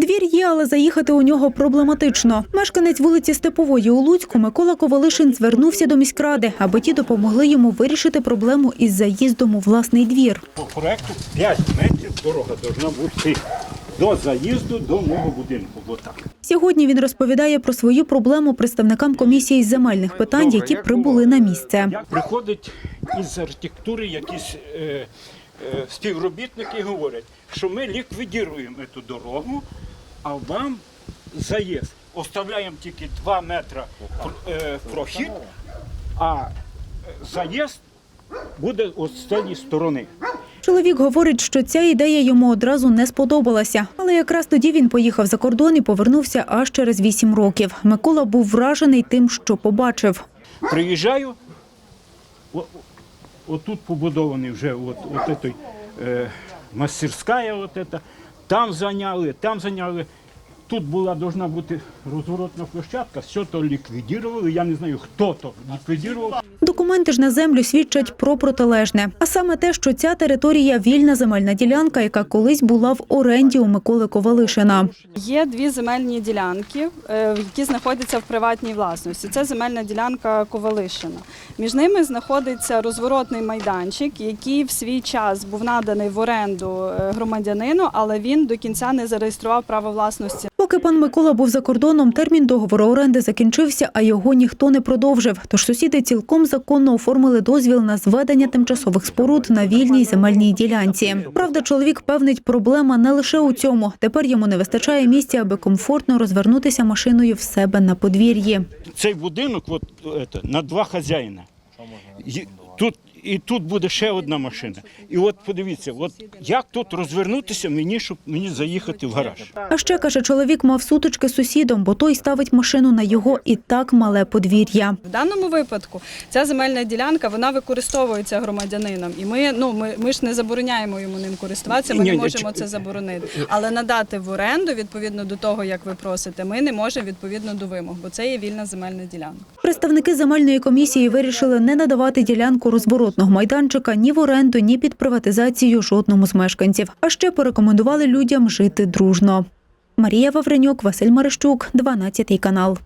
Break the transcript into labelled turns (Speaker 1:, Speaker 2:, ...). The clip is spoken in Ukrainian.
Speaker 1: Двір є, але заїхати у нього проблематично. Мешканець вулиці Степової у Луцьку Микола Ковалишин звернувся до міськради, аби ті допомогли йому вирішити проблему із заїздом у власний двір.
Speaker 2: По проекту 5 метрів дорога повинна бути до заїзду до мого будинку. Отак.
Speaker 1: Сьогодні він розповідає про свою проблему представникам комісії з земельних питань, які прибули на місце.
Speaker 2: Приходить із архітектури якісь е, е, співробітники і говорять, що ми ліквідуємо цю дорогу, а вам заїзд. Оставляємо тільки 2 метри е, прохід, а заїзд буде з цієї сторони.
Speaker 1: Чоловік говорить, що ця ідея йому одразу не сподобалася. Але якраз тоді він поїхав за кордон і повернувся аж через вісім років. Микола був вражений тим, що побачив.
Speaker 2: Приїжджаю, о- отут побудований вже от, от этой, е, мастерська, от. Там зайняли, там зайняли. Тут була должна бути розворотна площадка, все то ліквідували. Я не знаю, хто то ліквідував.
Speaker 1: Документи ж на землю свідчать про протилежне. А саме те, що ця територія вільна земельна ділянка, яка колись була в оренді у Миколи Ковалишина.
Speaker 3: Є дві земельні ділянки, е, які знаходяться в приватній власності. Це земельна ділянка Ковалишина. Між ними знаходиться розворотний майданчик, який в свій час був наданий в оренду е, громадянину, але він до кінця не зареєстрував право власності.
Speaker 1: Поки пан Микола був за кордоном, термін договору оренди закінчився, а його ніхто не продовжив. Тож сусіди цілком законно оформили дозвіл на зведення тимчасових споруд на вільній земельній ділянці. Правда, чоловік певнить, проблема не лише у цьому. Тепер йому не вистачає місця, аби комфортно розвернутися машиною в себе на подвір'ї.
Speaker 2: Цей будинок от, на два хазяїна. Тут, і тут буде ще одна машина. І от подивіться, от як тут розвернутися мені, щоб мені заїхати в гараж.
Speaker 1: А ще каже, чоловік мав сутички з сусідом, бо той ставить машину на його і так мале подвір'я.
Speaker 3: В даному випадку ця земельна ділянка вона використовується громадянином, і ми ну ми, ми ж не забороняємо йому ним користуватися. Ми
Speaker 2: Ні,
Speaker 3: не можемо це заборонити. Але надати в оренду відповідно до того, як ви просите, ми не можемо відповідно до вимог, бо це є вільна земельна ділянка.
Speaker 1: Представники земельної комісії вирішили не надавати ділянку розворотного майданчика ні в оренду, ні під приватизацію жодному з мешканців. А ще порекомендували людям жити дружно. Марія Вавренюк, Василь Марищук, 12 канал.